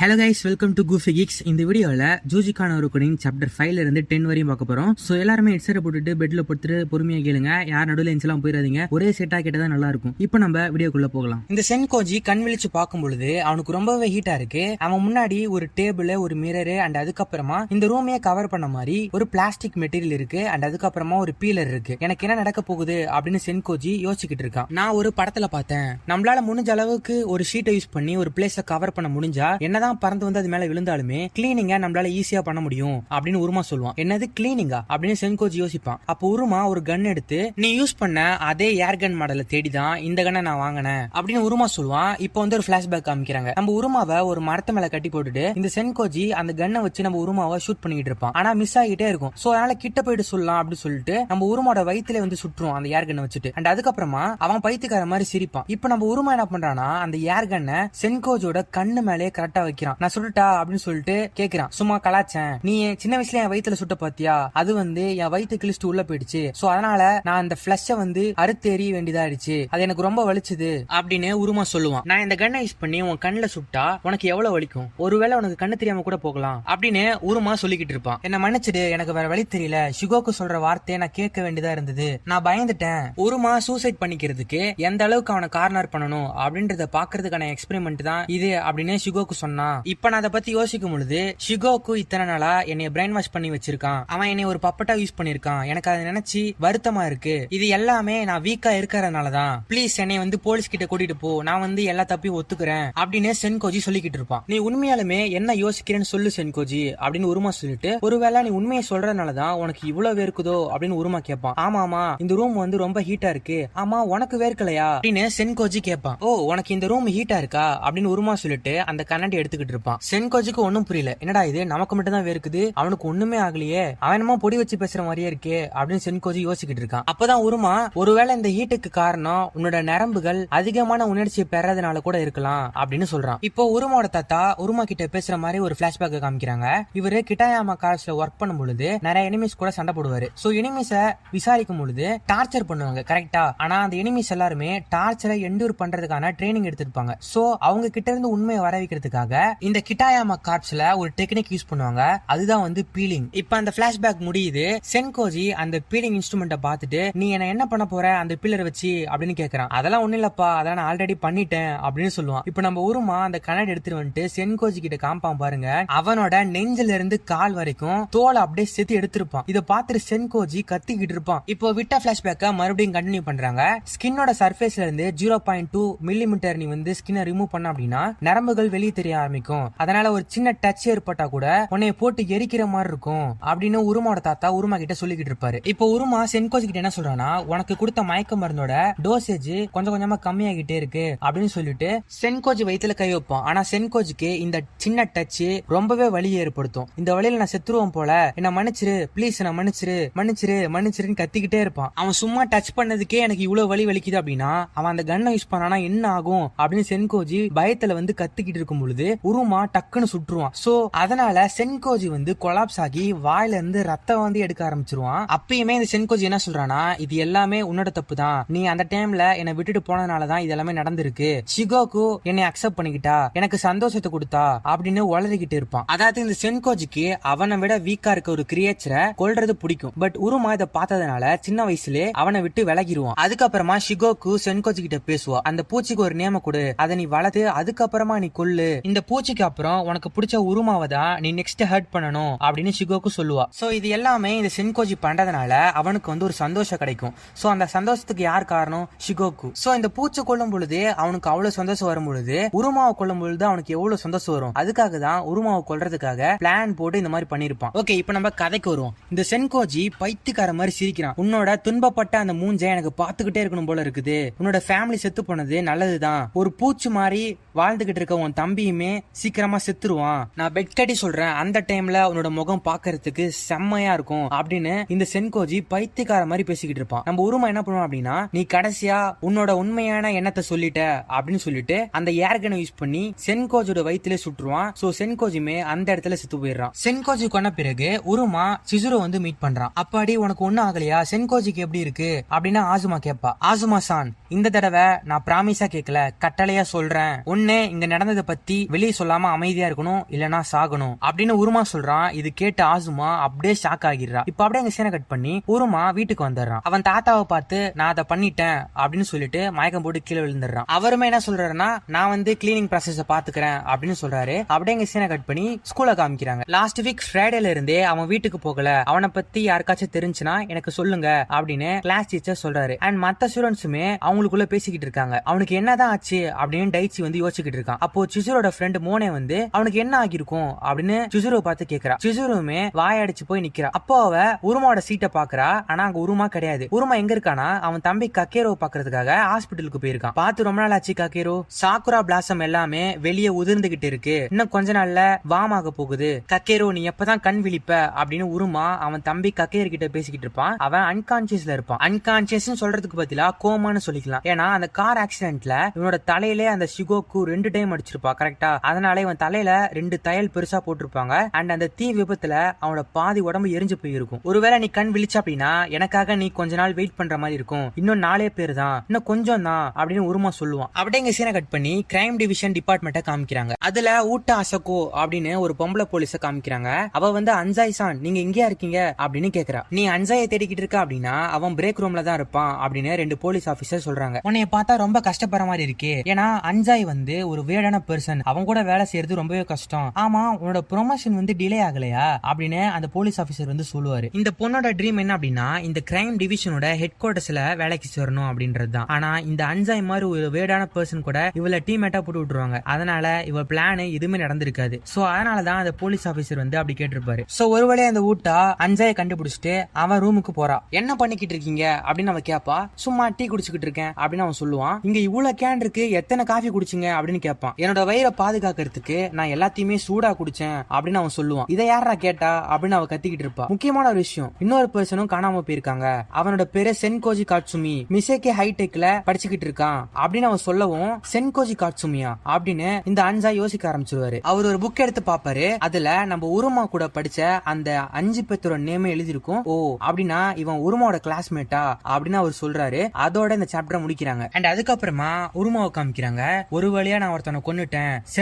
Hello guys welcome to Goofy kicks இந்த வீடியோவில் ஜூஜிக்கான ஒரு குடிங் சாப்டர் ஃபைவ்ல இருந்து டென் வரையும் பார்க்க போறோம். ஸோ எல்லாருமே ஹெட்செட் போட்டுட்டு பெட்ல போட்டுட்டு பொறுமையாக கேளுங்க. யார் நடுவில் எல்லாம் போயிடாதீங்க. ஒரே செட்டாக கேட்டதா நல்லா இருக்கும். இப்போ நம்ம வீடியோக்குள்ள போகலாம். இந்த சென்கோஜி கண் விழிச்சு பார்க்கும் பொழுது அவனுக்கு ரொம்பவே ஹீட்டா இருக்கு. அவன் முன்னாடி ஒரு டேபிள் ஒரு மிரரு அண்ட் அதுக்கப்புறமா இந்த ரூமையே கவர் பண்ண மாதிரி ஒரு பிளாஸ்டிக் மெட்டீரியல் இருக்கு அண்ட் அதுக்கப்புறமா ஒரு பீலர் இருக்கு. எனக்கு என்ன நடக்க போகுது அப்படின்னு சென்கோஜி யோசிச்சுக்கிட்டு இருக்கான். நான் ஒரு படத்துல பார்த்தேன். நம்மளால முடிஞ்ச அளவுக்கு ஒரு ஷீட்டை யூஸ் பண்ணி ஒரு பிளேஸ்ல கவர் பண்ண முடிஞ்சா என்னதான் பறந்து வந்து அது மேல விழுந்தாலுமே கிளீனிங்க நம்மளால ஈஸியா பண்ண முடியும் அப்படின்னு உருமா சொல்லுவான். என்னது கிளீனிங்கா அப்படின்னு சென்கோஜி யோசிப்பான். அப்போ உருமா ஒரு கன் எடுத்து நீ யூஸ் பண்ண அதே ஏர் கன் மாடலை தேடி தான் இந்த கன்னை நான் வாங்கினேன் அப்படின்னு உருமா சொல்லுவான். இப்போ வந்து ஒரு பிளாஷ்பேக் காமிக்கிறாங்க. நம்ம உருமாவை ஒரு மரத்து மேல கட்டி போட்டுட்டு இந்த சென்கோஜி அந்த கன்னை வச்சு நம்ம உருமாவை ஷூட் பண்ணிட்டு இருப்பான். ஆனா மிஸ் ஆகிட்டே இருக்கும். சோ அதனால கிட்ட போயிட்டு சொல்லலாம் அப்படின்னு சொல்லிட்டு நம்ம உருமாவோட வயித்துல வந்து சுற்றுவோம் அந்த ஏர் கன்னை வச்சுட்டு. அண்ட் அதுக்கப்புறமா அவன் பைத்துக்கார மாதிரி சிரிப்பான். இப்போ நம்ம உருமா என்ன பண்றானா அந்த ஏர் கன்னை சென்கோஜோட கண்ணு மேலே கரெக்டா வைக்கிறான். நான் சுட்டுட்டா அப்படின்னு சொல்லிட்டு கேக்குறான். சும்மா கலாச்சேன் நீ சின்ன வயசுல என் வயித்துல சுட்ட பாத்தியா? அது வந்து என் வயித்து கிழிச்சிட்டு உள்ள போயிடுச்சு. சோ அதனால நான் அந்த பிளஷ வந்து அறுத்தேறி வேண்டியதாயிடுச்சு. அது எனக்கு ரொம்ப வலிச்சுது அப்படின்னு உருமா சொல்லுவான். நான் இந்த கண்ணை யூஸ் பண்ணி உன் கண்ணுல சுட்டா உனக்கு எவ்வளவு வலிக்கும்? ஒருவேளை உனக்கு கண்ணு தெரியாம கூட போகலாம் அப்படின்னு உருமா சொல்லிக்கிட்டு இருப்பான். என்ன மன்னிச்சிடு. எனக்கு வேற வழி தெரியல. ஷிகோக்கு சொல்ற வார்த்தையை நான் கேட்க வேண்டியதா இருந்தது. நான் பயந்துட்டேன். உருமா சூசைட் பண்ணிக்கிறதுக்கு எந்த அளவுக்கு அவனை கார்னர் பண்ணணும் அப்படின்றத பாக்குறதுக்கான எக்ஸ்பெரிமெண்ட் தான் இது அப்படின்னு ஷிகோக்கு இப்ப நான் அதை பத்தி யோசிக்கும் பொழுது ஷிகோக்கு இத்தனை நாளா என்னைய பிரெயின் வாஷ் பண்ணி வச்சிருக்கான். அவன் என்னை ஒரு பப்பட்டா யூஸ் பண்ணிருக்கான். எனக்கு அதை நினைச்சு வருத்தமா இருக்கு. இது எல்லாமே நான் வீக்கா இருக்கிறதுனாலதான் ப்ளீஸ் என்னை வந்து போலீஸ் கிட்ட கூட்டிட்டு போ. நான் வந்து எல்லா தப்பியும் ஒத்துக்கிறேன். அப்படின்னு சென்கோஜி சொல்லிக்கிட்டு இருப்பான். நீ உண்மையாலுமே என்ன யோசிக்கிறேன்னு சொல்லு சென்கோஜி அப்படின்னு உருமா சொல்லிட்டு ஒருவேளை நீ உண்மையை சொல்றதுனாலதான் உனக்கு இவ்வளவு வேர்க்குதோ அப்படின்னு உருமா கேட்பான் ஆமா ஆமா இந்த ரூம் வந்து ரொம்ப ஹீட்டா இருக்கு. ஆமா உனக்கு வேர்க்கலையா அப்படின்னு சென்கோஜி கேட்பான் ஓ உனக்கு இந்த ரூம் ஹீட்டா இருக்கா? அப்படின்னு உருமா சொல்லிட்டு அந்த கண்ணாடி எடுத்துக்கிட்டு இருப்பான். சென்கோஜிக்கு ஒன்னும் புரியல. என்னடா இது? நமக்கு மட்டும் தான் வேர்க்குது. அவனுக்கு ஒண்ணுமே ஆகலையே. அவனமா பொடி வச்சு பேசுற மாதிரியே இருக்கே அப்படின்னு சென்கோஜி யோசிக்கிட்டு இருக்கான். அப்பதான் உருமா ஒருவேளை இந்த ஹீட்டுக்கு காரணம் உன்னோட நரம்புகள் அதிகமான உணர்ச்சியை பெறதுனால கூட இருக்கலாம் அப்படின்னு சொல்றான். இப்போ உருமாவோட தாத்தா உருமா கிட்ட பேசுற மாதிரி ஒரு பிளாஷ்பேக் காமிக்கிறாங்க. இவரு கிட்டாயாமா காலேஜ்ல ஒர்க் பண்ணும் பொழுது நிறைய எனிமிஸ் கூட சண்டை போடுவாரு. சோ எனிமிஸ விசாரிக்கும் பொழுது டார்ச்சர் பண்ணுவாங்க கரெக்டா ஆனா அந்த எனிமிஸ் எல்லாருமே டார்ச்சரை என்டூர் பண்றதுக்கான ட்ரைனிங் எடுத்திருப்பாங்க. சோ அவங்க கிட்ட இருந்து உண்மையை வர வைக்கிறதுக்காக இந்த கிட்டாயாமா கார்ப்ஸ்ல ஒரு டெக்னிக் யூஸ் பண்ணுவாங்க. அதுதான் வந்து பீலிங். இப்ப அந்த பிளாஷ்பேக் முடியுது. சென்கோஜி அந்த பீலிங் இன்ஸ்ட்ருமெண்ட்டை பார்த்துட்டு நீ என்ன என்ன பண்ண போற? அந்த பில்லர் வச்சு அப்படின்னு கேக்குறான். அதெல்லாம் ஒண்ணு இல்லப்பா. அதெல்லாம் நான் ஆல்ரெடி பண்ணிட்டேன் அப்படின்னு சொல்லுவான். இப்ப நம்ம உருமா அந்த கண்ணாடி எடுத்துட்டு வந்துட்டு சென்கோஜி கிட்ட காம்பான் பாருங்க. அவனோட நெஞ்சில இருந்து கால் வரைக்கும் தோலை அப்படியே செத்து எடுத்திருப்பான். இதை பார்த்துட்டு சென்கோஜி கத்திக்கிட்டு இருப்பான். இப்போ விட்ட பிளாஷ்பேக்க மறுபடியும் கண்டினியூ பண்றாங்க. ஸ்கின்னோட சர்ஃபேஸ்ல இருந்து ஜீரோ பாயிண்ட் டூ மில்லிமீட்டர் நீ வந்து ஸ்கின்னை ரிமூவ் பண்ண அப்படின்னா நரம்புகள் வெளியே தெரிய ஆரம்பிக்கும். அதனால ஒரு சின்ன டச் ஏற்பட்டா கூட உன்னைய போட்டு எரிக்கிற மாதிரி இருக்கும் அப்படின்னு உருமாவோட தாத்தா உருமா கிட்ட சொல்லிக்கிட்டு இருப்பாரு. இப்போ உருமா சென்கோஜ் கிட்ட என்ன சொல்றானா உனக்கு கொடுத்த மயக்க மருந்தோட டோசேஜ் கொஞ்சம் கொஞ்சமா கம்மியாகிட்டே இருக்கு அப்படின்னு சொல்லிட்டு சென்கோஜ் வயிற்றுல கை வைப்பான். ஆனா சென்கோஜுக்கு இந்த சின்ன டச் ரொம்பவே வலி ஏற்படுத்தும். இந்த வழியில நான் செத்துருவோம் போல. என்ன மன்னிச்சிரு. ப்ளீஸ் நான் மன்னிச்சிரு. மன்னிச்சிரு. மன்னிச்சிருன்னு கத்திக்கிட்டே இருப்பான். அவன் சும்மா டச் பண்ணதுக்கே எனக்கு இவ்வளவு வலி வலிக்குது அப்படின்னா அவன் அந்த கன்னை யூஸ் பண்ணானா என்ன ஆகும் அப்படின்னு சென்கோஜி பயத்துல வந்து கத்துக்கிட்டு இருக்கும் பொழுது உருமா டக்குன்னு சுட்டுருவான். சோ அதனால சென்கோஜி வந்து கொலாப்ஸ் ஆகி வாயில இருந்து ரத்தம் வந்து எடுக்க ஆரம்பிச்சிருவான். அப்பயுமே இந்த சென்கோஜி என்ன சொல்றானா இது எல்லாமே உன்னோட தப்பு தான் நீ அந்த டைம்ல என்னை விட்டுட்டு போனதுனாலதான் இது எல்லாமே நடந்திருக்கு. சிகோக்கு என்னை அக்செப்ட் பண்ணிக்கிட்டா எனக்கு சந்தோஷத்தை கொடுத்தா அப்படின்னு உளறிக்கிட்டு இருப்பான். அதாவது இந்த சென்கோஜிக்கு அவனை விட வீக்கா இருக்க ஒரு கிரியேச்சரை கொல்றது பிடிக்கும். பட் உருமா இதை பார்த்ததுனால சின்ன வயசுல அவனை விட்டு விலகிருவான். அதுக்கப்புறமா ஷிகோக்கு சென்கோஜி கிட்ட பேசுவா. அந்த பூச்சிக்கு ஒரு நேம கொடு. அதை நீ வளர்த்து அதுக்கப்புறமா நீ கொல்லு. இந்த பூச்சிக்கு அப்புறம் உனக்கு பிடிச்ச உருமாவை தான் நீ நெக்ஸ்ட் ஹர்ட் பண்ணணும் அப்படின்னு ஷிகோக்கு சொல்லுவா. சோ இது எல்லாமே இந்த சென்கோஜி பண்றதுனால அவனுக்கு வந்து ஒரு சந்தோஷம் கிடைக்கும். சோ அந்த சந்தோஷத்துக்கு யார் காரணம்? ஷிகோக்கு சோ இந்த பூச்சி கொல்லும் பொழுது அவனுக்கு அவ்வளவு சந்தோஷம் வரும் பொழுது உருமாவை கொல்லும் பொழுது அவனுக்கு எவ்வளவு சந்தோஷம் வரும்? அதுக்காக தான் உருமாவை கொள்றதுக்காக பிளான் போட்டு இந்த மாதிரி பண்ணிருப்பான் ஓகே இப்போ நம்ம கதைக்கு வருவோம். இந்த சென்கோஜி பைத்தியக்கார மாதிரி சிரிக்கிறான். உன்னோட துன்பப்பட்ட அந்த மூஞ்சை எனக்கு பாத்துக்கிட்டே இருக்கணும் போல இருக்குது. உன்னோட ஃபேமிலி செத்து போனது நல்லதுதான். ஒரு பூச்சி மாதிரி வாழ்ந்துகிட்டு இருக்க உன் தம்பியுமே சீக்கிரமா செத்துருவான். நான் பெட் கட்டி சொல்றேன். அந்த டைம்ல உன்னோட முகம் பாக்குறதுக்கு செம்மையா இருக்கும் அப்படின்னு இந்த சென்கோஜி பைத்தியக்கார மாதிரி பேசிக்கிட்டு இருப்பான். நம்ம உருமா என்ன பண்ணுவோம் அப்படின்னா நீ கடைசியா உன்னோட உண்மையான எண்ணத்தை சொல்லிட்ட அப்படின்னு சொல்லிட்டு அந்த ஏர்கனை யூஸ் பண்ணி சென்கோஜோட வயிற்றுல சுட்டுருவான். சோ சென்கோஜிமே அந்த இடத்துல செத்து போயிடுறான். சென்கோஜி கொன்ன பிறகு உருமா சிசுரோ வந்து மீட் பண்றான். அப்பாடி உனக்கு ஒண்ணும் ஆகலையா? சென்கோஜிக்கு எப்படி இருக்கு? அப்படின்னு ஆசுமா கேப்பா. ஆசுமா சான் இந்த தடவை நான் பிராமிஸா கேட்கல கட்டளையா சொல்றேன். ஒண்ணு இங்க நடந்ததை பத்தி வெளியே பதிலே சொல்லாம அமைதியா இருக்கணும் இல்லனா சாகணும் அப்படின்னு உருமா சொல்றான். இது கேட்டு ஆசுமா அப்படியே ஷாக் ஆகிடுறா. இப்ப அப்படியே எங்க சீனை கட் பண்ணி உருமா வீட்டுக்கு வந்துடுறான். அவன் தாத்தாவை பார்த்து நான் அதை பண்ணிட்டேன் அப்படின்னு சொல்லிட்டு மயக்கம் போட்டு கீழே விழுந்துடுறான். அவருமே என்ன சொல்றாருன்னா நான் வந்து கிளீனிங் ப்ராசஸ் பாத்துக்கிறேன் அப்படின்னு சொல்றாரு. அப்படியே எங்க சீனை கட் பண்ணி ஸ்கூல காமிக்கிறாங்க. லாஸ்ட் வீக் ஃப்ரைடேல இருந்தே அவன் வீட்டுக்கு போகல. அவனை பத்தி யாருக்காச்சும் தெரிஞ்சுனா எனக்கு சொல்லுங்க அப்படின்னு கிளாஸ் டீச்சர் சொல்றாரு. அண்ட் மத்த ஸ்டூடெண்ட்ஸுமே அவங்களுக்குள்ள பேசிக்கிட்டு இருக்காங்க. அவனுக்கு என்னதான் ஆச்சு அப்படின்னு டைச்சி வந்து யோசிச்சுக்கிட்டு இருக்கான். அப்போ சிசுரோட ஃப்ரெண்ட் மோனே வந்து அவனுக்கு என்ன ஆகிருக்கும் அப்படின்னு சிசுருவை பார்த்து கேக்குறா. சிசுருவுமே வாயடிச்சு போய் நிக்கிறா. அப்போ அவ உருமாவோட சீட்டை பாக்குறா. ஆனா அங்க உருமா கிடையாது. உருமா எங்க இருக்கானா? அவன் தம்பி கக்கேரோ பாக்குறதுக்காக ஹாஸ்பிட்டலுக்கு போயிருக்கான். பார்த்து ரொம்ப நாள் ஆச்சு கக்கேரோ. சாக்குரா பிளாசம் எல்லாமே வெளியே உதிர்ந்துகிட்டு இருக்கு. இன்னும் கொஞ்ச நாள்ல வாமாக போகுது. கக்கேரோ நீ எப்பதான் கண் விழிப்ப? அப்படின்னு உருமா அவன் தம்பி கக்கேர் கிட்ட பேசிக்கிட்டு இருப்பான். அவன் அன்கான்சியஸ்ல இருப்பான். அன்கான்சியஸ் சொல்றதுக்கு பதிலா கோமான்னு சொல்லிக்கலாம். ஏன்னா அந்த கார் ஆக்சிடென்ட்ல இவனோட தலையிலே அந்த ஷிகோக்கு ரெண்டு டைம் அடிச்சிருப்பா. கரெக்டா அதனால இவன் தலையில ரெண்டு தையல் பெருசா போட்டிருப்பாங்க. அண்ட் அந்த தீ விபத்துல அவனோட பாதி உடம்பு எரிஞ்சு போயிருக்கும். ஒருவேளை நீ கண் விழிச்ச அப்படின்னா எனக்காக நீ கொஞ்ச நாள் வெயிட் பண்ற மாதிரி இருக்கும். இன்னும் நாலே பேர் தான். இன்னும் கொஞ்சம் தான் அப்படின்னு உருமா சொல்லுவான். அப்படியே இங்க சீனை கட் பண்ணி கிரைம் டிவிஷன் டிபார்ட்மெண்ட்டை காமிக்கிறாங்க. அதுல ஊட்ட அசகோ அப்படின்னு ஒரு பொம்பளை போலீஸ காமிக்கிறாங்க. அவ வந்து அன்சாய் சான் நீங்க எங்கேயா இருக்கீங்க? அப்படின்னு கேக்குறா. நீ அன்சாயை தேடிக்கிட்டு இருக்க அப்படின்னா அவன் பிரேக் ரூம்ல தான் இருப்பான் அப்படின்னு ரெண்டு போலீஸ் ஆபீசர் சொல்றாங்க. உன்னைய பார்த்தா ரொம்ப கஷ்டப்படுற மாதிரி இருக்கே. ஏன்னா அன்சாய் வந்து ஒரு வேடான பர்சன் அவன் கூட வேலை செய்யறது ரொம்பவே கஷ்டம். ஆமா உன்னோட ப்ரொமோஷன் வந்து டிலே ஆகலையா? அப்படின்னு அந்த போலீஸ் ஆபீசர் வந்து சொல்லுவாரு. இந்த பொண்ணோட ட்ரீம் என்ன அப்படின்னா இந்த கிரைம் டிவிஷனோட ஹெட் குவார்டர்ஸ்ல வேலைக்கு சேரணும் அப்படின்றது தான். ஆனா இந்த அன்சாய் மாதிரி ஒரு வேர்டான பர்சன் கூட இவள டீமேட்டா போட்டு விட்டுருவாங்க. அதனால இவ பிளான் எதுவுமே நடந்திருக்காது. சோ அதனால தான் அந்த போலீஸ் ஆபீசர் வந்து அப்படி கேட்டிருப்பாரு. சோ ஒருவேளை அந்த ஊட்டா அன்சாயை கண்டுபிடிச்சிட்டு அவன் ரூமுக்கு போறா. என்ன பண்ணிக்கிட்டு இருக்கீங்க? அப்படின்னு அவன் கேப்பா. சும்மா டீ குடிச்சுக்கிட்டு இருக்கேன் அப்படின்னு அவன் சொல்லுவான். இங்க இவ்வளவு கேன் இருக்கு எத்தனை காஃபி குடிச்சீங்க? அப்படின்னு கேட்பான் என்னோட வயிறை பாதுகாக்கிறதுக்கு நான் எல்லாத்தையுமே சூடா குடிச்சேன் அப்படின்னு அவன் சொல்லுவான். இதை யாரா கேட்டா அப்படின்னு அவ கத்திக்கிட்டு இருப்பா. முக்கியமான ஒரு விஷயம். இன்னொரு பர்சனும் காணாம போயிருக்காங்க. அவனோட பேரு சென்கோஜி காட்சுமி மிசேகே ஹைடெக்ல படிச்சுக்கிட்டு இருக்கான் அப்படின்னு அவன் சொல்லவும் சென்கோஜி காட்சுமியா அப்படின்னு இந்த அன்சா யோசிக்க ஆரம்பிச்சிருவாரு. அவர் ஒரு புக் எடுத்து பாப்பாரு அதுல நம்ம உருமா கூட படிச்ச அந்த அஞ்சு பேத்தோட நேமே எழுதிருக்கும் ஓ அப்படின்னா இவன் உருமாவோட கிளாஸ்மேட்டா அப்படின்னு அவர் சொல்றாரு. அதோட இந்த சாப்டரை முடிக்கிறாங்க. அண்ட் அதுக்கப்புறமா உருமாவை காமிக்கிறாங்க. ஒரு வழியா நான் ஒருத்தனை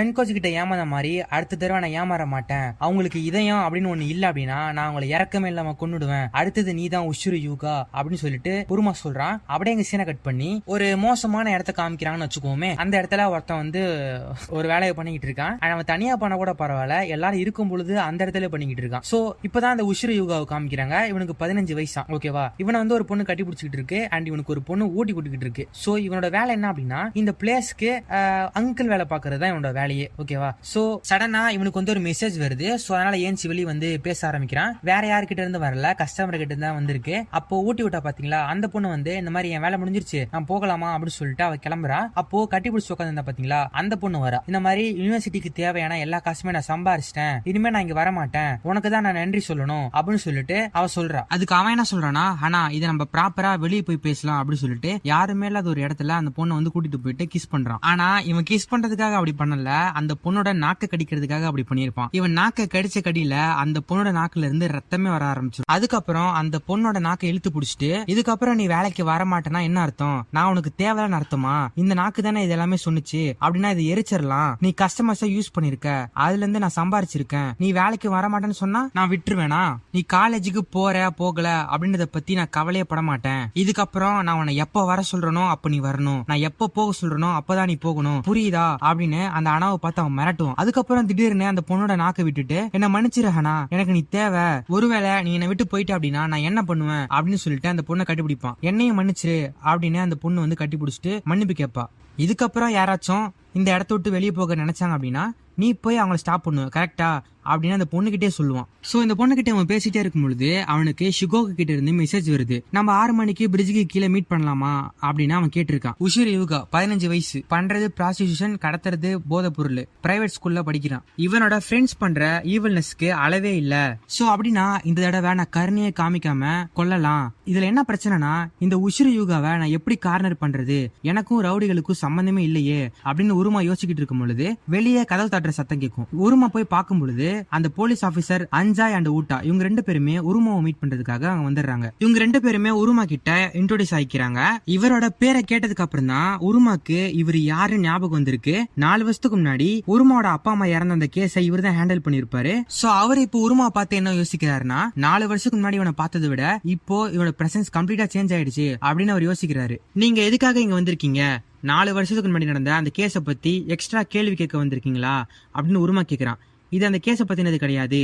ஃப்ரெண்ட் சென்கோஜி கிட்ட ஏமாந்த மாதிரி அடுத்த தடவை நான் ஏமாற மாட்டேன். அவங்களுக்கு இதயம் அப்படின்னு ஒண்ணு இல்ல அப்படின்னா நான் அவங்களை இறக்கமே இல்லாம கொண்டுடுவேன் அடுத்தது நீ தான் உஷுரு யூகா அப்படின்னு சொல்லிட்டு உருமா சொல்றான். அப்படியே எங்க சீனை கட் பண்ணி ஒரு மோசமான இடத்த காமிக்கிறாங்கன்னு வச்சுக்கோமே அந்த இடத்துல ஒருத்தன் வந்து ஒரு வேலையை பண்ணிக்கிட்டு இருக்கான். அவன் தனியா பண்ண கூட பரவாயில்ல. எல்லாரும் இருக்கும் பொழுது அந்த இடத்துல பண்ணிக்கிட்டு இருக்கான். சோ இப்பதான் அந்த உஷுரு யூகாவை காமிக்கிறாங்க. இவனுக்கு பதினஞ்சு வயசா ஓகேவா இவனை வந்து ஒரு பொண்ணு கட்டி பிடிச்சிக்கிட்டு இருக்கு. அண்ட் இவனுக்கு ஒரு பொண்ணு ஊட்டி கூட்டிக்கிட்டு இருக்கு. சோ இவனோட வேலை என்ன அப்படின்னா இந்த பிளேஸ்க்கு அங்கிள் வேலை பாக்குறது தான் இவனோட வெளியே ஓகேவா? சோ சடனா இவனுக்கு வந்து ஒரு மெசேஜ் வருது. சோ அதனால ஏன்சி வெளியே வந்து பேச ஆரம்பிக்கிறான்? வேற யார்கிட்ட இருந்து வரல. கஸ்டமர் கிட்ட தான் வந்திருக்கு. அப்போ ஊட்டி விட்டா பாத்தீங்களா? அந்த பொண்ணு வந்து இந்த மாதிரி என் வேலை முடிஞ்சிருச்சு. நான் போகலாமா? அப்படின்னு சொல்லிட்டு அவ கிளம்புறா. அப்போ கட்டி பிடிச்சி உட்காந்து பாத்தீங்களா? அந்த பொண்ணு வரா. இந்த மாதிரி யூனிவர்சிட்டிக்கு தேவையான எல்லா காசுமே நான் சம்பாரிச்சிட்டேன். இனிமே நான் இங்க வர மாட்டேன் உனக்கு தான் நான் நன்றி சொல்லணும். அப்படின்னு சொல்லிட்டு அவ சொல்றா. அதுக்கு அவன் என்ன சொல்றானா ஆனா இதை நம்ம ப்ராப்பரா வெளியே போய் பேசலாம். அப்படின்னு சொல்லிட்டு யாருமே இல்லாத ஒரு இடத்துல அந்த பொண்ணை வந்து கூட்டிட்டு போயிட்டு கிஸ் பண்றான். ஆனா இவன் கிஸ் பண்றதுக்காக அப்படி பண்ணல. அந்த பொண்ணோட நாக்க கடிக்கிறதுக்காக அப்படி பண்ணியிருப்பான். இவன் நாக்க கடிச்ச கடியில அந்த பொண்ணோட நாக்குல இருந்து ரத்தமே வர ஆரம்பிச்சிடும். அதுக்கப்புறம் அந்த பொண்ணோட நாக்க இழுத்து பிடிச்சிட்டு இதுக்கப்புறம் நீ வேலைக்கு வர மாட்டேன்னா என்ன அர்த்தம்? நான் உனக்கு தேவையான அர்த்தமா? இந்த நாக்கு தானே இது எல்லாமே சொன்னுச்சு. அப்படின்னா இது எரிச்சிடலாம். நீ கஸ்டமர்ஸா யூஸ் பண்ணிருக்க. அதுல இருந்து நான் சம்பாரிச்சிருக்கேன். நீ வேலைக்கு வர மாட்டேன்னு சொன்னா நான் விட்டுருவேனா? நீ காலேஜுக்கு போற போகல அப்படின்றத பத்தி நான் கவலையே பட மாட்டேன் இதுக்கப்புறம் நான் உன்னை எப்ப வர சொல்றனோ அப்ப நீ வரணும். நான் எப்ப போக சொல்றனோ அப்பதான் நீ போகணும். புரியுதா? அப்படின்னு அந்த அணாவை பார்த்து அவன் மிரட்டுவான். அதுக்கப்புறம் திடீர்னு அந்த பொண்ணோட நாக்க விட்டுட்டு என்ன மன்னிச்சிரு ஹனா எனக்கு நீ தேவை. ஒருவேளை நீ என்னை விட்டு போயிட்ட அப்படின்னா நான் என்ன பண்ணுவேன்? அப்படின்னு சொல்லிட்டு அந்த பொண்ணை கட்டிப்பிடிப்பான். என்னையும் மன்னிச்சிரு அப்படின்னு அந்த பொண்ணு வந்து கட்டி பிடிச்சிட்டு மன்னிப்பு கேட்பா. இதுக்கப்புறம் யாராச்சும் இந்த இடத்த விட்டு வெளியே போக நினைச்சாங்க அப்படின்னா நீ போய் அவங்கள ஸ்டாப் பண்ணுவ கரெக்டா அப்படின்னு அந்த பொண்ணுகிட்டே சொல்லுவான். ஸோ இந்த பொண்ணுகிட்ட அவன் பேசிட்டே இருக்கும் பொழுது அவனுக்கு ஷிகோக்கு கிட்ட இருந்து மெசேஜ் வருது. நம்ம ஆறு மணிக்கு பிரிட்ஜுக்கு கீழே மீட் பண்ணலாமா? அப்படின்னு அவன் கேட்டிருக்கான். உஷிர் யுகா பதினஞ்சு வயசு. பண்றது ப்ராஸ்டியூஷன் கடத்துறது போதை பொருள் பிரைவேட் ஸ்கூல்ல படிக்கிறான். இவனோட ஃப்ரெண்ட்ஸ் பண்ற ஈவல்னஸ்க்கு அளவே இல்ல. ஸோ அப்படின்னா இந்த தடவை நான் கருணையை காமிக்காம கொல்லலாம். இதுல என்ன பிரச்சனைனா இந்த உஷிர் யுகாவை நான் எப்படி கார்னர் பண்றது? எனக்கும் ரவுடிகளுக்கும் சம்பந்தமே இல்லையே. அப்படின்னு உருமா யோசிக்கிட்டு இருக்கும் பொழுது வெளியே கதவு தட்ட தட்டுற சத்தம் கேட்கும் உருமா போய் பார்க்கும் பொழுது அந்த போலீஸ் ஆபீசர் அஞ்சாய் அண்ட் ஊட்டா இவங்க ரெண்டு பேருமே உருமாவை மீட் பண்றதுக்காக அவங்க வந்துடுறாங்க. இவங்க ரெண்டு பேருமே உருமா கிட்ட இன்ட்ரோடியூஸ் ஆகிக்கிறாங்க இவரோட பேரை கேட்டதுக்கு அப்புறம் தான் உருமாக்கு இவர் யாரு ஞாபகம் வந்திருக்கு. நாலு வருஷத்துக்கு முன்னாடி உருமாவோட அப்பா அம்மா இறந்த அந்த கேஸை இவர் தான் ஹேண்டில் பண்ணிருப்பாரு சோ அவர் இப்போ உருமா பார்த்து என்ன யோசிக்கிறாருன்னா நாலு வருஷத்துக்கு முன்னாடி இவனை பார்த்ததை விட இப்போ இவனோட பிரசன்ஸ் கம்ப்ளீட்டா சேஞ்ச் ஆயிடுச்சு அப்படின்னு அவர் யோசிக்கிறாரு. நீங்க எதுக்காக இங்க வந்திருக்கீங்க? நாலு வருஷத்துக்கு முன்னாடி நடந்த அந்த கேஸை பற்றி எக்ஸ்ட்ரா கேள்வி கேட்க வந்திருக்கீங்களா? அப்படின்னு உருமா கேட்குறான் இது அந்த கேஸை பற்றினது கிடையாது.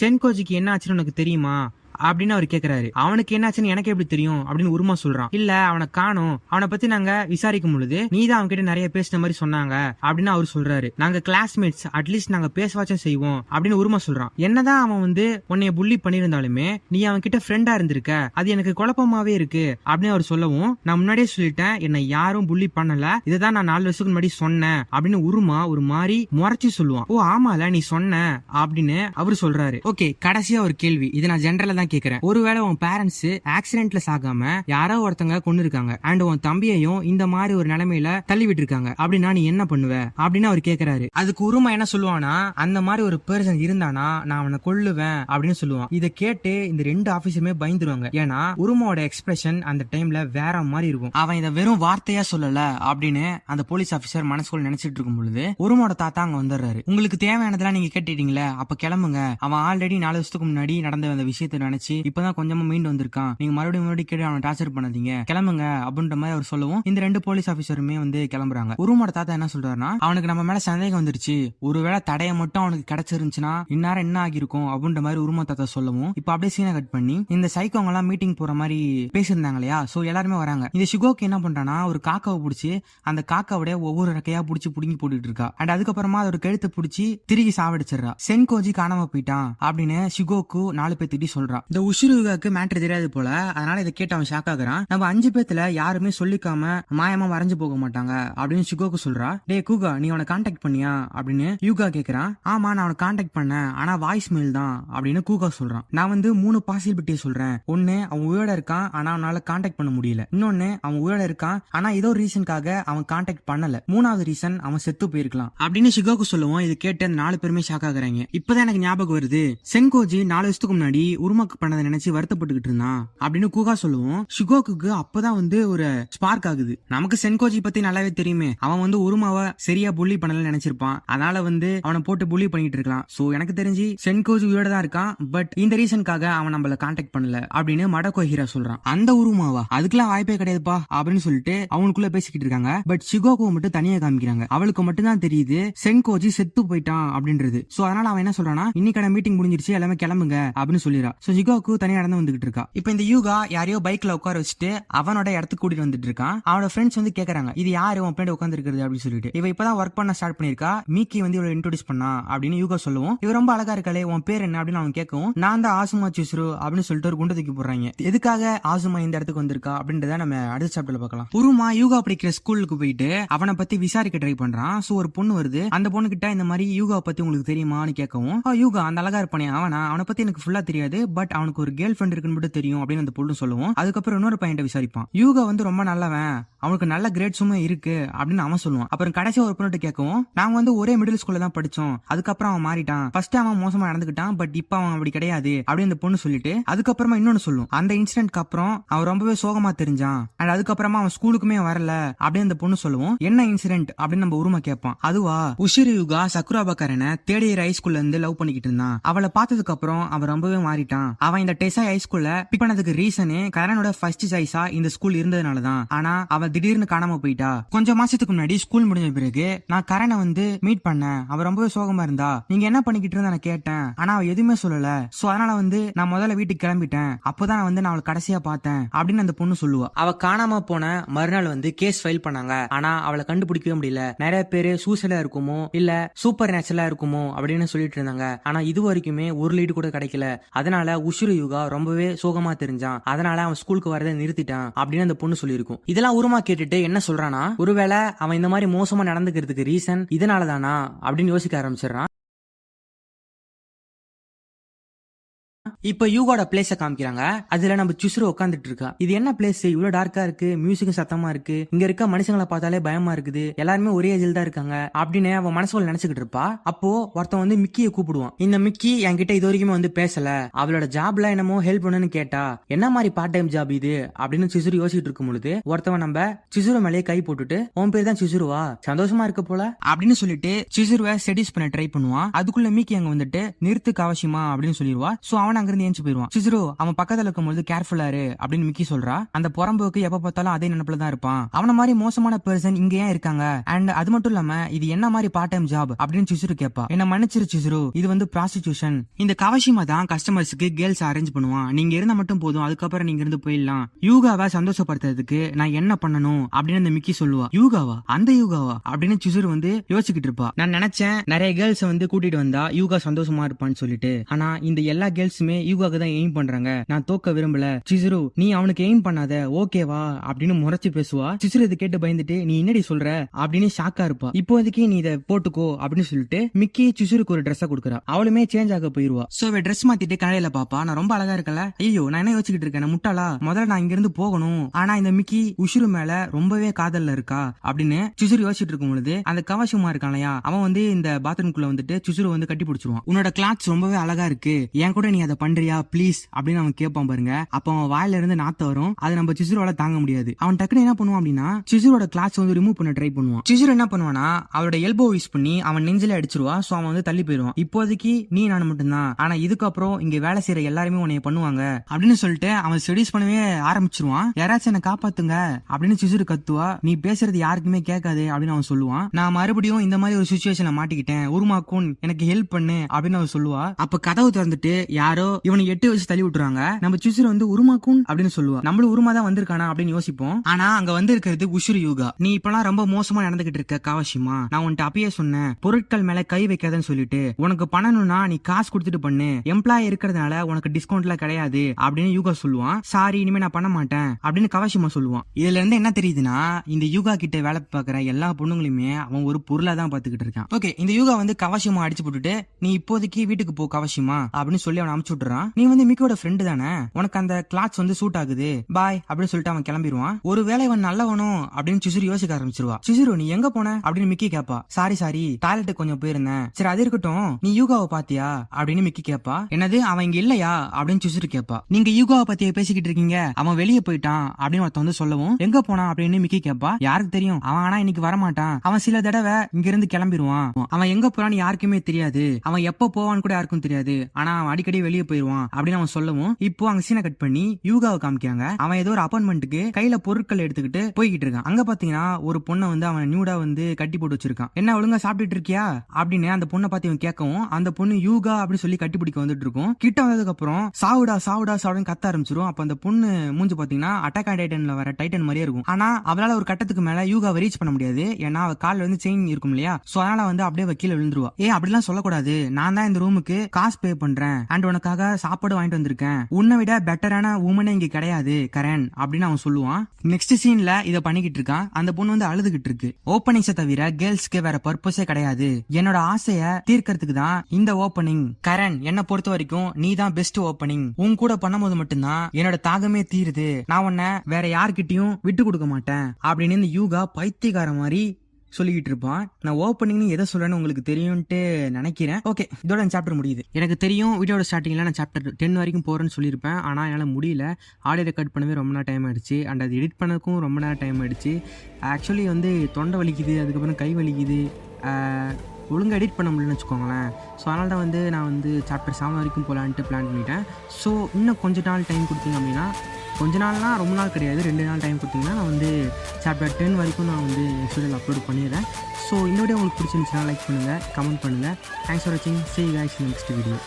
சென்கோஜிக்கு என்ன ஆச்சுன்னு உனக்கு தெரியுமா? அப்படின்னு அவர் கேக்குறாரு. அவனுக்கு என்னாச்சுன்னு எனக்கு எப்படி தெரியும்? அப்படின்னு உருமா சொல்றான். இல்ல அவனை காணோம். அவனை பத்தி நாங்க விசாரிக்கும் பொழுது நீ தான் அவன் கிட்ட நிறைய பேசின மாதிரி சொன்னாங்க அப்படின்னு அவர் சொல்றாரு. நாங்க கிளாஸ்மேட்ஸ் அட்லீஸ்ட் நாங்க பேசுவாச்சும் செய்வோம் அப்படின்னு உருமா சொல்றான். என்னதான் அவன் வந்து உன்னைய புள்ளி பண்ணியிருந்தாலுமே நீ அவன் கிட்ட ஃப்ரெண்டா இருந்திருக்க. அது எனக்கு குழப்பமாவே இருக்கு அப்படின்னு அவர் சொல்லவும் நான் முன்னாடியே சொல்லிட்டேன் என்னை யாரும் புள்ளி பண்ணல. இதை தான் நான் நாலு வருஷத்துக்கு முன்னாடி சொன்னேன் அப்படின்னு உருமா ஒரு மாதிரி முறைச்சு சொல்லுவான். ஓ ஆமால நீ சொன்ன அப்படின்னு அவர் சொல்றாரு. ஓகே கடைசியா ஒரு கேள்வி. இது நான் ஜென்ரலா தான் கேக்குறேன். ஒருவேளை உன் பேரண்ட்ஸ் ஆக்சிடென்ட்ல சாகாம யாரோ ஒருத்தங்க கொண்டு இருக்காங்க அண்ட் உன் தம்பியையும் இந்த மாதிரி ஒரு நிலைமையில தள்ளி விட்டுருக்காங்க அப்படின்னா நீ என்ன பண்ணுவ? அப்படின்னு அவர் கேக்குறாரு. அதுக்கு உருமா என்ன சொல்லுவானா அந்த மாதிரி ஒரு பர்சன் இருந்தானா நான் அவனை கொல்லுவேன் அப்படின்னு சொல்லுவான். இதை கேட்டு இந்த ரெண்டு ஆபீஸருமே பயந்துருவாங்க. ஏன்னா உருமாவோட எக்ஸ்பிரஷன் அந்த டைம்ல வேற மாதிரி இருக்கும். அவன் இதை வெறும் வார்த்தையா சொல்லல அப்படின்னு அந்த போலீஸ் ஆபீசர் மனசுக்குள்ள நினைச்சிட்டு இருக்கும் பொழுது உருமோட தாத்தா அங்க வந்துடுறாரு. உங்களுக்கு தேவையானதெல்லாம் நீங்க கேட்டுட்டீங்களே அப்ப கிளம்புங்க. அவன் ஆல்ரெடி நாலு வருஷத்துக்கு முன்னாடி நடந்த அந்த விஷயத்தை நினைச்சு இப்பதான் கொஞ்சமா மீண்டு வந்திருக்கான். நீங்க மறுபடியும் மறுபடியும் கேட்டு அவனை டார்ச்சர் பண்ணாதீங்க. கிளம்புங்க அப்படின்ற மாதிரி அவர் சொல்லவும். இந்த ரெண்டு போலீஸ் ஆபீசருமே வந்து கிளம்புறாங்க. உருமோட தாத்தா என்ன சொல்றாருன்னா அவனுக்கு நம்ம மேல சந்தேகம் வந்துருச்சு. ஒருவேளை தடைய மட்டும் அவனுக்கு கிடைச்சிருந்துச்சுன்னா இந்நேரம் என்ன ஆகிருக்கும் அப்படின்ற மாதிரி உரும தாத்தா சொல்லவும் இப்ப அப்படியே சீனை கட் பண்ணி இந்த சைக்கோங்க எல்லாம் மீட்டிங் போற மாதிரி பேசியிருந்தாங்க இல்லையா? சோ எல்லாருமே வராங்க. இந்த சிகோக்கு என்ன பண்றானா ஒரு காக்காவை பிடிச்சி அந்த காக்காவுடைய ஒவ்வொரு ரெக்கையா பிடிச்சி புடுங்கி போட்டுட்டு இருக்கா. அண்ட் அதுக்கப்புறமா அதோட கழுத்தை பிடிச்சி திருகி சாவடிச்சிடுறா. சென்கோஜி காணாம போயிட்டான் அப்படின்னு ஷிகோக்கு நாலு பேர் திட்டி சொல்றான் இந்த உஷுருகாக்கு மேட்ரு தெரியாது போல. அதனால இதை கேட்டு அவன் ஷாக் ஆகுறான். நம்ம அஞ்சு பேத்துல யாருமே சொல்லிக்காம மாயமா மறைஞ்சு போக மாட்டாங்க அப்படின்னு சுகோக்கு சொல்றா. டே கூகா நீ அவனை காண்டாக்ட் பண்ணியா? அப்படின்னு யூகா கேக்குறான். ஆமா நான் அவனை கான்டாக்ட் பண்ணேன். ஆனா வாய்ஸ் மெயில் தான் அப்படின்னு கூகா சொல்றான். நான் வந்து மூணு பாசிபிலிட்டியை சொல்றேன். ஒன்னு அவன் உயிரோட இருக்கான். ஆனா அவனால கான்டாக்ட் பண்ண முடியல. இன்னொன்னு அவன் உயிரோட இருக்கான். ஆனா ஏதோ ஒரு ரீசனுக்காக அவன் கான்டாக்ட் பண்ணல. மூணாவது ரீசன் அவன் செத்து போயிருக்கலாம். அப்படின்னு ஷிகோக்கு சொல்லுவோம். இது கேட்டு அந்த நாலு பேருமே ஷாக் ஆகுறாங்க. இப்பதான் எனக்கு ஞாபகம் வருது. சென்கோஜி நாலு வருஷத்துக்கு முன்னாடி உருமாக்கு பண்ணதை நினைச்சு வருத்தப்பட்டுக்கிட்டு இருந்தான். அப்படின்னு கூகா சொல்லுவோம். ஷிகோக்கு அப்பதான் வந்து ஒரு ஸ்பார்க் ஆகுது. நமக்கு சென்கோஜி பத்தி நல்லாவே தெரியுமே. அவன் வந்து உருமாவை சரியா புள்ளி பண்ணல நினைச்சிருப்பான். அதனால வந்து அவனை போட்டு புள்ளி பண்ணிட்டு இருக்கலாம். சோ எனக்கு தெரிஞ்சு சென்கோஜி உயிரோட தான் இருக்கான். பட் இந்த ரீசனுக்காக அவன் நம்மள காண்டாக்ட் பண்ணல. அப்படின்னு மடக்கோ ஹீரா சொல்றான். அந்த உருமாவா? அதுக்கெல்லாம் வாய்ப்பே கிடையாதுப்பா. அப்படின்னு சொல்லிட்டு அவனுக்குள்ள பேசிக்கிட்டு இருக்காங்க. பட் ஷிகோக்கு மட்டும் தனியா காமிக்கிறாங்க. அவளுக்கு மட்டும் தான் தெரியுது சென்கோஜி செத்து போயிட்டான் அப்படின்றது. சோ அதனால அவன் என்ன சொல்றானா இன்னைக்கான மீட்டிங் முடிஞ்சிருச்சு. எல்லாமே கிளம்புங்க. அப்படின்னு சொல்லிடுறா. சோ யுகாவுக்கு தனியா நடந்து வந்துகிட்டு இருக்கா. இப்போ இந்த யூகா யாரையோ பைக்ல உட்கார வச்சுட்டு அவனோட இடத்துக்கு கூட்டிட்டு வந்துட்டு இருக்கான் அவனோட ஃப்ரெண்ட்ஸ் வந்து கேக்குறாங்க இது யாரு? உன் பின்னாடி உட்கார்ந்து இருக்கிறது அப்படின்னு சொல்லிட்டு. இவ இப்பதான் ஒர்க் பண்ண ஸ்டார்ட் பண்ணிருக்கா மீக்கி வந்து இவளை இன்ட்ரோடியூஸ் பண்ணா அப்படின்னு யூகா சொல்லுவோம். இவ ரொம்ப அழகா இருக்காளே உன் பேர் என்ன? அப்படின்னு அவன் கேட்கவும் நான் தான் ஆசுமா சூசுரு அப்படின்னு சொல்லிட்டு ஒரு குண்டு தூக்கி போடுறாங்க. எதுக்காக ஆசுமா இந்த இடத்துக்கு வந்திருக்கா அப்படின்றத நம்ம அடுத்த சாப்டர்ல பார்க்கலாம். உருமா யூகா படிக்கிற ஸ்கூலுக்கு போயிட்டு அவனை பத்தி விசாரிக்க ட்ரை பண்றான். சோ ஒரு பொண்ணு வருது. அந்த பொண்ணு கிட்ட இந்த மாதிரி யூகா பத்தி உங்களுக்கு தெரியுமான்னு கேட்கவும் "ஆ, யூகா அந்த அழகா இருப்பானே அவனா? அவனை பத்தி எனக்கு ஃபுல்லா தெரியாது. பட் அவனுக்கு ஒரு கேர்ள் ஃப்ரெண்ட் இருக்குன்னு மட்டும் தெரியும் அப்படின்னு அந்த பொண்ணு சொல்லுவோம். அதுக்கப்புறம் இன்னொரு பையன் விசாரிப்பான். யூகா வந்து ரொம்ப நல்லவன். அவனுக்கு நல்ல கிரேட்ஸுமே இருக்கு. அப்படின்னு அவன் சொல்லுவான். அப்புறம் கடைசியா ஒரு பொண்ணுகிட்ட கேட்கவும் நாங்க வந்து ஒரே மிடில் ஸ்கூல்ல தான் படிச்சோம். அதுக்கப்புறம் அவன் மாறிட்டான். ஃபர்ஸ்ட் அவன் மோசமா நடந்துக்கிட்டான் பட் இப்ப அவன் அப்படி கிடையாது. அப்படின்னு அந்த பொண்ணு சொல்லிட்டு அதுக்கப்புறமா இன்னொன்னு சொல்லும். அந்த இன்சிடென்ட்க்கு அப்புறம் அவன் ரொம்பவே சோகமா தெரிஞ்சான். அண்ட் அதுக்கப்புறமா அவன் ஸ்கூலுக்குமே வரல. அப்படின்னு அந்த பொண்ணு சொல்லுவோம். என்ன இன்சிடென்ட் அப்படின்னு நம்ம உருமா கேட்பான். அதுவா? உஷிரு யுகா சக்குராபக்காரனை தேர்ட் இயர் ஹைஸ்கூல்ல இருந்து லவ் பண்ணிக்கிட்டு இருந்தான். அவளை பார்த்ததுக்கு அப்புறம் அவன் ரொம்பவே மாறிட்டான். அவன் இந்த டெசா ஹைஸ்கூல்ல பிக் பண்ணதுக்கு ரீசனே கரனோட ஃபர்ஸ்ட் சாய்ஸா இந்த ஸ்கூல் இருந்ததுனால தான் ஆனா அவ திடீர்னு காணாம போயிட்டா. கொஞ்சம் மாசத்துக்கு முன்னாடி ஸ்கூல் முடிஞ்ச பிறகு நான் கரனை வந்து மீட் பண்ணேன். அவ ரொம்பவே சோகமா இருந்தா. நீங்க என்ன பண்ணிக்கிட்டு இருந்தா நான் கேட்டேன். ஆனா அவ எதுவுமே சொல்லல. சோ அதனால வந்து நான் முதல்ல வீட்டுக்கு கிளம்பிட்டேன். அப்பதான் நான் வந்து நான் அவளை கடைசியா பார்த்தேன் அப்படின்னு அந்த பொண்ணு சொல்லுவா. அவ காணாம போன மறுநாள் வந்து கேஸ் ஃபைல் பண்ணாங்க. ஆனா அவளை கண்டுபிடிக்கவே முடியல. நிறைய பேரு சூசைடா இருக்குமோ இல்ல சூப்பர் நேச்சுரலா இருக்குமோ அப்படின்னு சொல்லிட்டு இருந்தாங்க. ஆனா இது வரைக்குமே ஒரு லீடு கூட கிடைக்கல. அதனால உஷுரு யுகா ரொம்பவே சோகமா தெரிஞ்சான். அதனால அவன் ஸ்கூலுக்கு வரதை நிறுத்திட்டான் அப்படின்னு அந்த பொண்ணு சொல்லியிருக்கும். இதெல்லாம் உருமா கேட்டுட்டு என்ன சொல்றானா ஒருவேளை அவன் இந்த மாதிரி மோசமா நடந்துக்கிறதுக்கு ரீசன் இதனாலதானா அப்படின்னு யோசிக்க ஆரம்பிச்சிடறான். இப்போ யூகோட பிளேஸ காமிக்கிறாங்க. அதுல நம்ம சுசுரு உட்காந்துட்டு இருக்கா. இது என்ன பிளேஸ் இவ்வளவு டார்க்கா இருக்கு. மியூசிக் சத்தமா இருக்கு. இங்க இருக்க மனுஷங்களை பார்த்தாலே பயமா இருக்குது. எல்லாருமே ஒரே ஏஜில் தான் இருக்காங்க. அப்படின்னு அவன் மனசுக்குள்ள நினைச்சுக்கிட்டு இருப்பா. அப்போ ஒருத்தன் வந்து மிக்கியை கூப்பிடுவான். இந்த மிக்கி என்கிட்ட இது வரைக்குமே வந்து பேசல. அவளோட ஜாப்ல என்னமோ ஹெல்ப் பண்ணுன்னு கேட்டா என்ன மாதிரி பார்ட் டைம் ஜாப் இது? அப்படின்னு சிசுரு யோசிச்சுட்டு இருக்கும் பொழுது ஒருத்தவன் நம்ம சிசுரு மேலேயே கை போட்டுட்டு உன் பேர் தான் சிசுருவா சந்தோஷமா இருக்க போல? அப்படின்னு சொல்லிட்டு சிசுருவை செடியூஸ் பண்ண ட்ரை பண்ணுவான். அதுக்குள்ள மிக்கி அங்க வந்துட்டு நிறுத்துக்கு அவசியமா? அப்படின்னு சொல்லிடுவா சோ அவன் இருந்து ஏஞ்சி போயிருவான். சிசுரு அவன் பக்கத்துல இருக்கும்போது கேர்ஃபுல்லா இரு அப்படின்னு மிக்கி சொல்றா. அந்த புறம்போக்கு எப்ப பார்த்தாலும் அதே நினைப்புல தான் இருப்பான். அவன மாதிரி மோசமான பர்சன் இங்க ஏன் இருக்காங்க? அண்ட் அது மட்டும் இல்லாம இது என்ன மாதிரி பார்ட் டைம் ஜாப் அப்படின்னு சிசுரு கேப்பா. என்ன மன்னிச்சிரு சிசுரு இது வந்து ப்ராஸ்டிடியூஷன் இந்த கவசிமா தான் கஸ்டமர்ஸ்க்கு கேர்ள்ஸ் அரேஞ்ச் பண்ணுவான். நீங்க இருந்தா மட்டும் போதும் அதுக்கப்புறம் நீங்க இருந்து போயிடலாம். யூகாவை சந்தோஷப்படுத்துறதுக்கு நான் என்ன பண்ணணும்? அப்படின்னு அந்த மிக்கி சொல்லுவா. யூகாவா? அந்த யூகாவா? அப்படின்னு சிசுரு வந்து யோசிச்சுக்கிட்டு இருப்பா. நான் நினைச்சேன் நிறைய கேர்ள்ஸ் வந்து கூட்டிட்டு வந்தா யூகா சந்தோஷமா இருப்பான்னு சொல்லிட்டு. ஆனா இந்த எல்லா கேர்ள்ஸுமே யூகாக்கு தான் எய்ம் பண்றாங்க. நான் தோக்க விரும்பல. சிசுரு நீ அவனுக்கு எய்ம் பண்ணாத. ஓகேவா அப்படின்னு முறைச்சு பேசுவா. சிசுரு இதை கேட்டு பயந்துட்டு நீ என்னடி சொல்ற? அப்படின்னு ஷாக்கா இருப்பா. இப்போதைக்கு நீ இதை போட்டுக்கோ அப்படின்னு சொல்லிட்டு மிக்கி சிசுருக்கு ஒரு ட்ரெஸ்ஸை கொடுக்குறா. அவளுமே சேஞ்ச் ஆக போயிருவா. சோ இவ ட்ரெஸ் மாத்திட்டு கடையில பாப்பா. நான் ரொம்ப அழகா இருக்கல. ஐயோ நான் என்ன யோசிச்சுக்கிட்டு இருக்கேன்? முட்டாளா? முதல்ல நான் இங்கிருந்து போகணும். ஆனா இந்த மிக்கி உஷுரு மேல ரொம்பவே காதல்ல இருக்கா? அப்படின்னு சிசுரு யோசிச்சுட்டு இருக்கும் பொழுது அந்த கவசமா இருக்கான் இல்லையா அவன் வந்து இந்த பாத்ரூம்குள்ள வந்துட்டு சிசுரு வந்து கட்டி பிடிச்சிருவான். உன்னோட கிளாத்ஸ் ரொம்பவே அழகா இருக்கு. என் கூட நீ அதை பண்றியா ப்ளீஸ் அப்படின்னு அவன் கேட்பான் பாருங்க. அப்ப அவன் வாயில இருந்து நாத்த வரும். அதை நம்ம சிசுரோட தாங்க முடியாது. அவன் டக்குனு என்ன பண்ணுவான் அப்படின்னா சிசுரோட கிளாஸ் வந்து ரிமூவ் பண்ண ட்ரை பண்ணுவான். சிசுரு என்ன பண்ணுவானா அவரோட எல்போ யூஸ் பண்ணி அவன் நெஞ்சில அடிச்சிருவா. சோ அவன் வந்து தள்ளி போயிருவான் இப்போதைக்கு நீ நான் மட்டும்தான். ஆனா இதுக்கப்புறம் இங்க வேலை செய்யற எல்லாருமே உன்னைய பண்ணுவாங்க. அப்படின்னு சொல்லிட்டு அவன் செடியூஸ் பண்ணவே ஆரம்பிச்சிருவான். யாராச்சும் என்ன காப்பாத்துங்க அப்படின்னு சிசுரு கத்துவா. நீ பேசுறது யாருக்குமே கேட்காது அப்படின்னு அவன் சொல்லுவான். நான் மறுபடியும் இந்த மாதிரி ஒரு சுச்சுவேஷன்ல மாட்டிக்கிட்டேன். உருமாக்கும் எனக்கு ஹெல்ப் பண்ணு அப்படின்னு அவன் சொல்லுவா. அப்ப கதவு திறந்துட்டு யாரோ இவனை எட்டு வச்சு தள்ளி விட்டுறாங்க. நம்ம சிசுரு வந்து உருமாக்கும் அப்படின்னு சொல்லுவா. நம்மளும் உருமா தான் வந்திருக்கானா அப்படின்னு யோசிப்போம். ஆனா அங்க வந்து இருக்கிறது உஷுரு யூகா. நீ இப்பெல்லாம் ரொம்ப மோசமா நடந்துகிட்டு இருக்க காவஷிமா. நான் உன்கிட்ட அப்பயே சொன்னேன் பொருட்கள் மேல கை வைக்காதன்னு சொல்லிட்டு. உனக்கு பண்ணணும்னா நீ காசு கொடுத்துட்டு பண்ணு. எம்ப்ளாய் இருக்கிறதுனால உனக்கு டிஸ்கவுண்ட்ல கிடையாது அப்படின்னு யூகா சொல்லுவான். சாரி இனிமே நான் பண்ண மாட்டேன் அப்படின்னு கவாஷிமா சொல்லுவான். இதுல இருந்து என்ன தெரியுதுன்னா இந்த யூகா கிட்ட வேலை பார்க்குற எல்லா பொண்ணுங்களையுமே அவன் ஒரு பொருளா தான் பாத்துக்கிட்டு இருக்கான். ஓகே இந்த யூகா வந்து கவாஷிமா அடிச்சு போட்டுட்டு நீ இப்போதைக்கு வீட்டுக்கு போ கவாஷிமா அப்படின்னு சொல்லி அவன் அமுச்சு விட்டுறான் நீ வந்து மிக்கியோட ஃப்ரெண்டு தானே? உனக்கு அந்த கிளாத்ஸ் வந்து சூட் ஆகுது. பாய் அப்படின்னு சொல்லிட்டு அவன் கிளம்பிடுவான் ஒருவேளை இவன் நல்லவனும் அப்படின்னு சிசுரு யோசிக்க ஆரம்பிச்சிருவா. சிசுரு நீ எங்க போன? அப்படின்னு மிக்கி கேப்பா. சாரி சாரி டாய்லெட் கொஞ்சம் போயிருந்தேன். சரி அது இருக்கட்டும். நீ யூகாவை பாத்தியா? அப்படின்னு மிக்கி கேப்பா. என்னது அவன் இங்க இல்லையா? அப்படின்னு சிசுரு கேப்பா. நீங்க யூகாவை பத்தி பேசிக்கிட்டு இருக்கீங்க. அவன் வெளியே போயிட்டான் அப்படின்னு ஒருத்த வந்து சொல்லவும் எங்க போனா அப்படின்னு மிக்கி கேப்பா. யாருக்கு தெரியும்? அவன் ஆனா இன்னைக்கு வரமாட்டான். அவன் சில தடவை இங்க இருந்து கிளம்பிடுவான் அவன் எங்க போறான்னு யாருக்குமே தெரியாது. அவன் எப்ப போவான்னு கூட யாருக்கும் தெரியாது. ஆனா அவன் அடிக்கடி வெளியே போயிருவான் அப்படின்னு அவன் சொல்லவும் இப்போ அங்க சீனை கட் பண்ணி யூகாவை காமிக்கிறாங்க. அவன் ஏதோ ஒரு அப்பார்ட்மெண்ட்டுக்கு கையில பொருட்கள் எடுத்துக்கிட்டு போய்கிட்டு இருக்கான். அங்க பாத்தீங்கன்னா ஒரு பொண்ணை வந்து அவன் நியூடா வந்து கட்டி போட்டு வச்சிருக்கான். என்ன ஒழுங்கா சாப்பிட்டுட்டு இருக்கியா? அப்படின்னு அந்த பொண்ணை பார்த்து இவன் கேட்கவும் அந்த பொண்ணு யூகா அப்படின்னு சொல்லி கட்டி பிடிக்க வந்துட்டு இருக்கும். கிட்ட வந்ததுக்கு அப்புறம் சாவுடா சாவுடா சாவுடா கத்த ஆரம்பிச்சிரும். அப்ப அந்த பொண்ணு மூஞ்சி பாத்தீங்கன்னா அட்டாக் டைட்டன்ல வர டைட்டன் மாதிரியே இருக்கும். ஆனா அவளால ஒரு கட்டத்துக்கு மேல யூகாவை ரீச் பண்ண முடியாது. ஏன்னா அவ கால வந்து செயின் இருக்கும் இல்லையா? சோ அதனால வந்து அப்படியே வக்கீல விழுந்துருவா. ஏ அப்படிலாம் சொல்லக்கூடாது. நான் தான் இந்த ரூமுக்கு காசு பே பண்றேன். அண்ட் உனக்காக சாப்பாடு வாங்கிட்டு வந்திருக்கேன். உன்னை விட பெட்டரான உமனே இங்க கிடையாது கரண் அப்படின்னு அவன் சொல்லுவான். நெக்ஸ்ட் சீன்ல இதை பண்ணிக்கிட்டு இருக்கான். அந்த பொண்ணு வந்து அழுதுகிட்டு இருக்கு. ஓப்பனிங்ஸை தவிர கேர்ள்ஸ்க்கு வேற பர்பஸே கிடையாது. என்னோட ஆசைய தீர்க்கறதுக்கு தான் இந்த ஓப்பனிங் கரண் என்ன பொறுத்த வரைக்கும் நீ தான் பெஸ்ட் ஓப்பனிங் உன் கூட பண்ணும்போது மட்டும்தான் என்னோட தாகமே தீருது. நான் உன்னை வேற யார்கிட்டயும் விட்டு கொடுக்க மாட்டேன். அப்படின்னு இந்த யூகா பைத்தியக்கார மாதிரி சொல்லிக்கிட்டு இருப்பான் நான் ஓப்பனிங்னு எதை சொல்றேன்னு உங்களுக்கு தெரியும்ட்டு நினைக்கிறேன். ஓகே இதோட சாப்டர் முடியுது. எனக்கு தெரியும் வீடியோட ஸ்டார்டிங்ல நான் சாப்டர் டென் வரைக்கும் போறேன்னு சொல்லியிருப்பேன். ஆனால் என்னால் முடியல. ஆடியோ ரெக்கார்ட் பண்ணவே ரொம்ப நேரம் டைம் ஆயிடுச்சு. அண்ட் அது எடிட் பண்ணதுக்கும் ரொம்ப நேரம் டைம் ஆயிடுச்சு. ஆக்சுவலி வந்து தொண்டை வலிக்குது அதுக்கப்புறம் கை வலிக்குது. ஒழுங்காக எடிட் பண்ண முடியலன்னு வச்சுக்கோங்களேன். ஸோ அதனால தான் வந்து நான் வந்து சாப்டர் செவன் வரைக்கும் போகலான்ட்டு பிளான் பண்ணிட்டேன். ஸோ இன்னும் கொஞ்ச நாள் டைம் கொடுத்தீங்க அப்படின்னா கொஞ்ச நாள்னால் ரொம்ப நாள் கிடையாது. ரெண்டு நாள் டைம் கொடுத்தீங்கன்னா நான் வந்து சாப்டர் டென் வரைக்கும் நான் வந்து எக்ஸ்டூடியில் அப்லோட் பண்ணிடுறேன். ஸோ இந்த வீடியோ உங்களுக்கு பிடிச்சிருந்துச்சுன்னா லைக் பண்ணுங்கள் கமெண்ட் பண்ணுங்கள் தேங்க்ஸ் ஃபார் வாட்சிங் சி காய்ஸ் நெக்ஸ்ட் வீடியோ